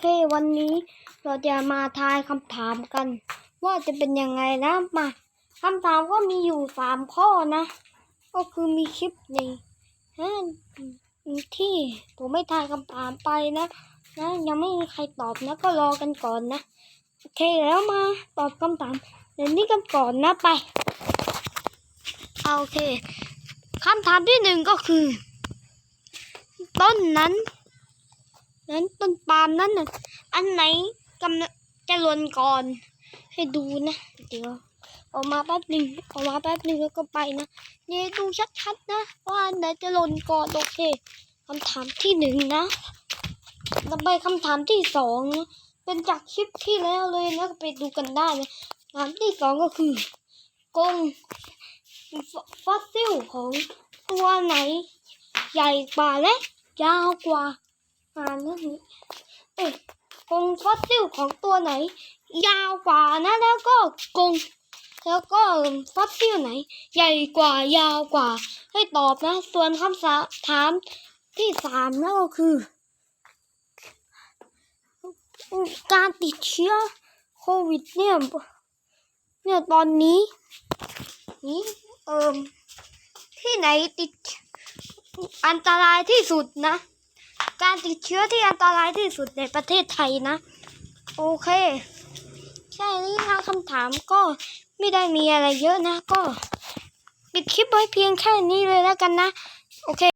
เค วันนี้เราจะมาทายคำถามกัน ว่าจะเป็นยังไงนะมาคำถามก็มีอยู่สามข้อนะ ก็คือมีคลิปในฮะที่ผมไม่ทายคำถามไปนะนะยังไม่มีใครตอบนะ ก็รอกันก่อนนะโอเคแล้วมาตอบคำถามเดี๋ยวนี้กันก่อนนะไปเอาโอเคคำถามที่หนึ่งก็คือ ต้นนั้น นั้นต้นปาล์มนั้นน่ะอันไหนกำลังจะหล่นก่อน ให้ดูนะ เดี๋ยวออกมาแป๊บหนึ่งออกมาแป๊บหนึ่งแล้วก็ไปนะเนี่ยดูชัดๆนะว่าอันไหนจะหล่นก่อนโอเคคำถามที่หนึ่งนะต่อไปคำถามที่สองนะเป็นจากคลิปที่แล้วเลยนะไปดูกันได้นะคำถามที่สองก็คือกงฟฟอสซิลของตัวไหน ใหญ่กว่าและยาวกว่า อ่านเรื่องนี้ เอ๊ะกรงฟอสซิลของตัวไหน ยาวกว่านะ แล้วก็กรงแล้วก็ฟอสซิลไหน ใหญ่กว่ายาวกว่า ให้ตอบนะ ส่วนคำถามที่สามนั่นก็คือ การติดเชื้อโควิดเนี่ยเนี่ยตอนนี้นี่เอิมที่ไหนติดอันตรายที่สุดนะ การติดเชื้อที่อันตรายที่สุดในประเทศไทยนะ โอเคแค่นี้นะคำถามก็ไม่ได้มีอะไรเยอะนะ ก็ ปิดคลิปไว้เพียงแค่นี้เลยแล้วกันนะ โอเค